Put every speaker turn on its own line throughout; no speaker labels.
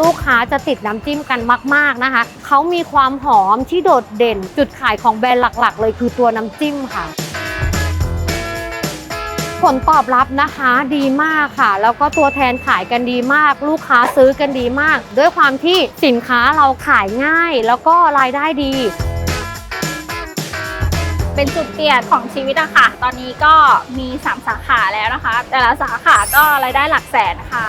ลูกค้าจะติดน้ำจิ้มกันมาก ๆนะคะ เขามีความหอมที่โดดเด่น จุดขายของแบรนด์หลักๆ เลยคือตัวน้ำจิ้มค่ะผลตอบรับนะคะดีมากค่ะ แล้วก็ตัวแทนขายกันดีมาก ลูกค้าซื้อกันดีมาก ด้วยความที่สินค้าเราขายง่าย แล้วก็รายได้ดี
เป็นจุดเปลี่ยนของชีวิตอะค่ะ ตอนนี้ก็มี 3 สาขาแล้วนะคะ แต่ละสาขาก็รายได้หลักแสนค่ะ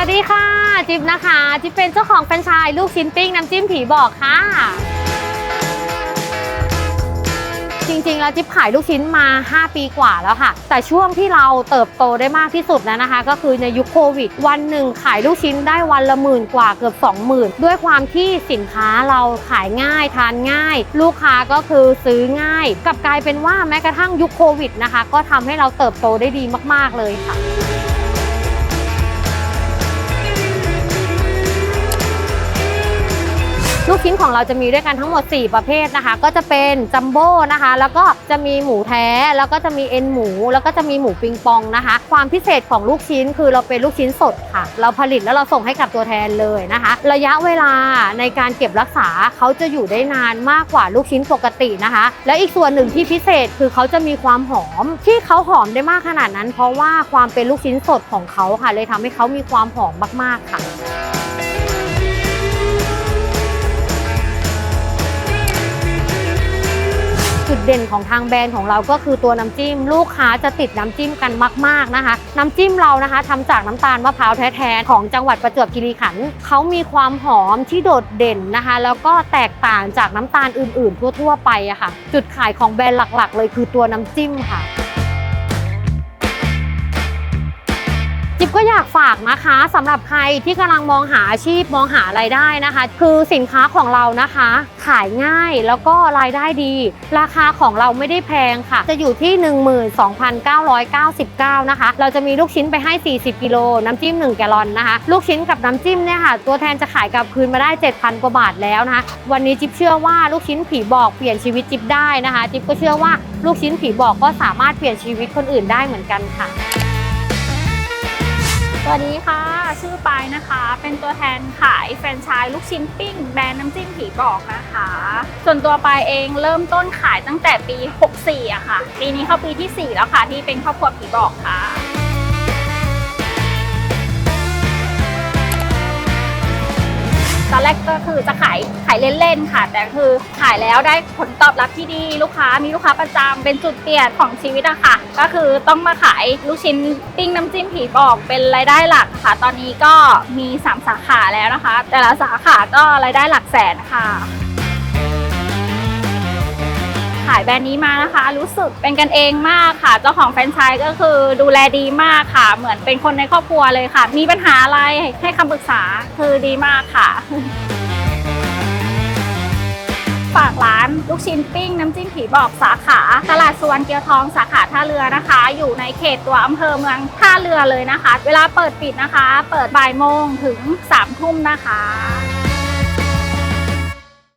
วัสดีค่ะ จิ๊บนะคะ จิ๊บเป็นเจ้าของแฟรนไชส์ลูกชิ้นปิ้งน้ำจิ้มผีบอกค่ะ จริงๆ แล้วจิ๊บขายลูกชิ้นมา 5 ปีกว่าแล้วค่ะ แต่ช่วงที่เราเติบโตได้มากที่สุดนะนะคะ ก็คือในยุคโควิด วันหนึ่งขายลูกชิ้นได้วันละหมื่นกว่าเกือบ 20,000 ด้วยความที่สินค้าเราขายง่ายทานง่าย ลูกค้าก็คือซื้อง่ายกลับกลายเป็นว่าแม้กระทั่งยุคโควิดนะคะ ก็ทำให้เราเติบโตได้ดีมากๆเลยค่ะ กชิ้นของเราจะมีด้วยกันทั้งหมด 4 ประเภทนะคะ ก็จะเป็นจัมโบ้นะคะ แล้วก็จะมีหมูแท้ แล้วก็จะมีเอ็นหมู แล้วก็จะมีหมูปิงปองนะคะ ความพิเศษของลูกชิ้นคือเราเป็นลูกชิ้นสดค่ะ เราผลิตแล้วเราส่งให้กับตัวแทนเลยนะคะ ระยะเวลาในการเก็บรักษาเขาจะอยู่ได้นานมากกว่าลูกชิ้นปกตินะคะ และอีกส่วนหนึ่งที่พิเศษคือเขาจะมีความหอม ที่เขาหอมได้มากขนาดนั้น เพราะว่าความเป็นลูกชิ้นสดของเขาค่ะ เลยทำให้เขามีความหอมมาก ๆค่ะ เด่นของทางแบรนด์ของเราก็คือตัวน้ำจิ้ม ลูกค้าจะติดน้ำจิ้มกันมาก ๆนะคะ น้ำจิ้มเรานะคะทำจากน้ำตาลมะพร้าวแท้ๆของจังหวัดประจวบคีรีขันธ์เขามีความหอมที่โดดเด่นนะคะ แล้วก็แตกต่างจากน้ำตาลอื่นๆ ทั่วๆ ไปอะค่ะ จุดขายของแบรนด์หลักๆ เลยคือตัวน้ำจิ้มค่ะ ก็อยากฝากนะคะสำหรับใครที่กำลังมองหาอาชีพมองหารายได้นะคะ คือสินค้าของเรานะคะ ขายง่ายแล้วก็รายได้ดี ราคาของเราไม่ได้แพงค่ะ จะอยู่ที่ 12,999 นะคะ เราจะมีลูกชิ้นไปให้ 40 กิโลน้ำจิ้ม 1 แกลลอนนะคะ ลูกชิ้นกับน้ำจิ้มเนี่ยค่ะ ตัวแทนจะขายกลับคืนมาได้ 7,000 กว่าบาทแล้วนะคะ วันนี้จิ๊บเชื่อว่าลูกชิ้นผีบอกเปลี่ยนชีวิตจิ๊บได้นะคะ จิ๊บก็เชื่อว่าลูกชิ้นผีบอกก็สามารถเปลี่ยนชีวิตคนอื่นได้เหมือนกันค่ะ
สวัสดีค่ะ ชื่อปายนะคะ เป็นตัวแทนขายแฟรนไชส์ลูกชิ้นปิ้ง แบรนด์น้ำจิ้มผีบอกนะคะ ส่วนตัวปายเองเริ่มต้นขายตั้งแต่ปี 64อะค่ะ ปีนี้เข้าปีที่ 4 แล้วค่ะ ที่เป็นครอบครัวผีบอกค่ะ อนแรกก็คือจะขายขายเล่นๆค่ะ แต่คือขายแล้วได้ผลตอบรับที่ดีลูกค้ามีลูกค้าประจำเป็นจุดเปลี่ยนของชีวิตอะค่ะ ก็คือต้องมาขายลูกชิ้นปิ้งน้ำจิ้มผีบอกเป็นรายได้หลักค่ะ ตอนนี้ก็มี 3 สาขาแล้วนะคะ แต่ละสาขาก็รายได้หลักแสนค่ะ ขายแบรนด์นี้มานะคะ รู้สึกเป็นกันเองมากค่ะ เจ้าของแฟรนไชส์ก็คือดูแลดีมากค่ะ เหมือนเป็นคนในครอบครัวเลยค่ะ มีปัญหาอะไรให้คำปรึกษาคือดีมากค่ะฝากร้านลูกชิ้นปิ้งน้ำจิ้มผีบอกสาขาตลาดสวนเกียวทองสาขาท่าเรือนะคะ อยู่ในเขตตัวอำเภอเมืองท่าเรือเลยนะคะ เวลาเปิดปิดนะคะ เปิดบ่ายโมงถึง3ทุ่มนะคะ